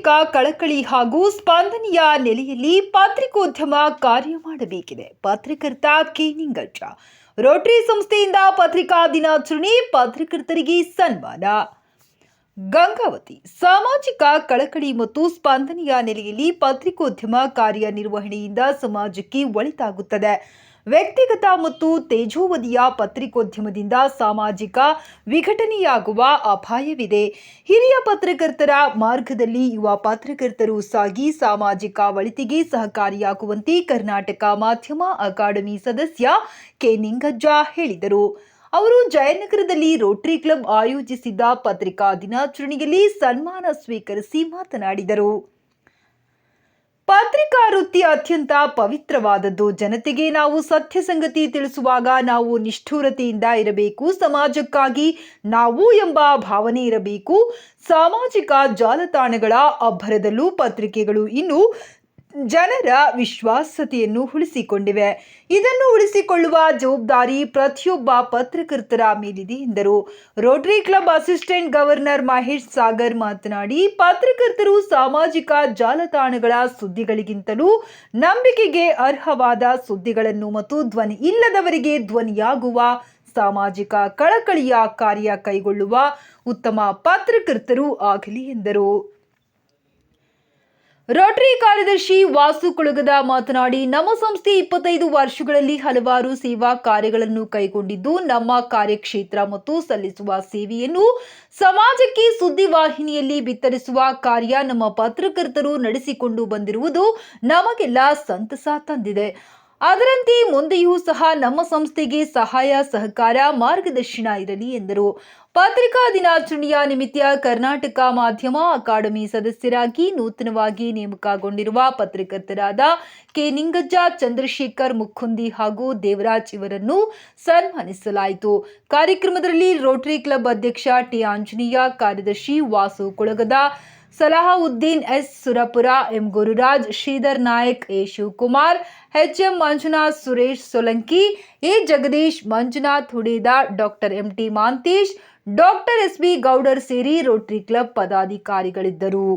ಕಳಕಳಿ ಹಾಗೂ ಸ್ಪಂದನೆಯ ನೆಲೆಯಲ್ಲಿ ಪತ್ರಿಕೋದ್ಯಮ ಕಾರ್ಯ ಮಾಡಬೇಕಿದೆ. ಪತ್ರಕರ್ತ ಕೆ ನಿಂಗಜ್ಜ. ರೋಟರಿ ಸಂಸ್ಥೆಯಿಂದ ಪತ್ರಿಕಾ ದಿನಾಚರಣೆ, ಪತ್ರಕರ್ತರಿಗೆ ಸನ್ಮಾನ. ಗಂಗಾವತಿ. ಸಾಮಾಜಿಕ ಕಳಕಳಿ ಮತ್ತು ಸ್ಪಂದನೆಯ ನೆಲೆಯಲ್ಲಿ ಪತ್ರಿಕೋದ್ಯಮ ಕಾರ್ಯನಿರ್ವಹಣೆಯಿಂದ ಸಮಾಜಕ್ಕೆ ಒಳಿತಾಗುತ್ತದೆ. ವ್ಯಕ್ತಿಗತ ಮತ್ತು ತೇಜೋವಧಿಯ ಪತ್ರಿಕೋದ್ಯಮದಿಂದ ಸಾಮಾಜಿಕ ವಿಘಟನೆಯಾಗುವ ಅಪಾಯವಿದೆ. ಹಿರಿಯ ಪತ್ರಕರ್ತರ ಮಾರ್ಗದಲ್ಲಿ ಯುವ ಪತ್ರಕರ್ತರು ಸಾಗಿ ಸಾಮಾಜಿಕ ಒಳಿತಿಗೆ ಸಹಕಾರಿಯಾಗುವಂತೆ ಕರ್ನಾಟಕ ಮಾಧ್ಯಮ ಅಕಾಡೆಮಿ ಸದಸ್ಯ ಕೆ. ನಿಂಗಜ್ಜ ಹೇಳಿದರು. ಅವರು ಜಯನಗರದಲ್ಲಿ ರೋಟರಿ ಕ್ಲಬ್ ಆಯೋಜಿಸಿದ್ದ ಪತ್ರಿಕಾ ದಿನಾಚರಣೆಯಲ್ಲಿ ಸನ್ಮಾನ ಸ್ವೀಕರಿಸಿ ಮಾತನಾಡಿದರು. ಪತ್ರಿಕಾ ವೃತ್ತಿ ಅತ್ಯಂತ ಪವಿತ್ರವಾದದ್ದು. ಜನತೆಗೆ ನಾವು ಸತ್ಯ ಸಂಗತಿ ತಿಳಿಸುವಾಗ ನಾವು ನಿಷ್ಠುರತೆಯಿಂದ ಇರಬೇಕು. ಸಮಾಜಕ್ಕಾಗಿ ನಾವು ಎಂಬ ಭಾವನೆ ಇರಬೇಕು. ಸಾಮಾಜಿಕ ಜಾಲತಾಣಗಳ ಅಬ್ಬರದಲ್ಲೂ ಪತ್ರಿಕೆಗಳು ಇನ್ನು ಜನರ ವಿಶ್ವಾಸತೆಯನ್ನು ಉಳಿಸಿಕೊಂಡಿವೆ. ಇದನ್ನು ಉಳಿಸಿಕೊಳ್ಳುವ ಜವಾಬ್ದಾರಿ ಪ್ರತಿಯೊಬ್ಬ ಪತ್ರಕರ್ತರ ಮೇಲಿದೆ ಎಂದರು. Rotary Club assistant governor Mahesh Sagar ಮಾತನಾಡಿ, ಪತ್ರಕರ್ತರು ಸಾಮಾಜಿಕ ಜಾಲತಾಣಗಳ ಸುದ್ದಿಗಳಿಗಿಂತಲೂ ನಂಬಿಕೆಗೆ ಅರ್ಹವಾದ ಸುದ್ದಿಗಳನ್ನು ಮತ್ತು ಧ್ವನಿ ಇಲ್ಲದವರಿಗೆ ಧ್ವನಿಯಾಗುವ, ಸಾಮಾಜಿಕ ಕಳಕಳಿಯ ಕಾರ್ಯ ಕೈಗೊಳ್ಳುವ ಉತ್ತಮ ಪತ್ರಕರ್ತರು ಆಗಲಿ ಎಂದರು. ರೋಟರಿ ಕಾರ್ಯದರ್ಶಿ ವಾಸು ಕುಳಗದ ಮಾತನಾಡಿ, ನಮ್ಮ ಸಂಸ್ಥೆ ಇಪ್ಪತ್ತೈದು ವರ್ಷಗಳಲ್ಲಿ ಹಲವಾರು ಸೇವಾ ಕಾರ್ಯಗಳನ್ನು ಕೈಗೊಂಡಿದ್ದು, ನಮ್ಮ ಕಾರ್ಯಕ್ಷೇತ್ರ ಮತ್ತು ಸಲ್ಲಿಸುವ ಸೇವೆಯನ್ನು ಸಮಾಜಕ್ಕೆ ಸುದ್ದಿವಾಹಿನಿಯಲ್ಲಿ ಬಿತ್ತರಿಸುವ ಕಾರ್ಯ ನಮ್ಮ ಪತ್ರಕರ್ತರು ನಡೆಸಿಕೊಂಡು ಬಂದಿರುವುದು ನಮಗೆಲ್ಲ ಸಂತಸ ತಂದಿದೆ. ಅದರಂತೆ ಮುಂದೆಯೂ ಸಹ ನಮ್ಮ ಸಂಸ್ಥೆಗೆ ಸಹಾಯ, ಸಹಕಾರ, ಮಾರ್ಗದರ್ಶನ ಇರಲಿ ಎಂದರು. ಪತ್ರಿಕಾ ದಿನಾಚರಣೆಯ ನಿಮಿತ್ತ ಕರ್ನಾಟಕ ಮಾಧ್ಯಮ ಅಕಾಡೆಮಿ ಸದಸ್ಯರಾಗಿ ನೂತನವಾಗಿ ನೇಮಕಗೊಂಡಿರುವ ಪತ್ರಕರ್ತರಾದ ಕೆ ನಿಂಗಜ್ಜ, ಚಂದ್ರಶೇಖರ್ ಮುಖುಂದಿ ಹಾಗೂ ದೇವರಾಜ್ ಇವರನ್ನು ಸನ್ಮಾನಿಸಲಾಯಿತು. ಕಾರ್ಯಕ್ರಮದಲ್ಲಿ ರೋಟರಿ ಕ್ಲಬ್ ಅಧ್ಯಕ್ಷ ಟಿ ಆಂಜನೇಯ, ಕಾರ್ಯದರ್ಶಿ Vasu Kulagada Salahuddin S. Surapura, M. Gururaj, Shridhar Nayak, A. Shivakumar, H. M. Manjunath, Suresh Solanki, A. Jagadish, Manjunath Hudeda doctor M. T. Mantesh, doctor S. B. Gowder ಸೇರಿ Rotary club ಪದಾಧಿಕಾರಿಗಳಿದ್ದರು.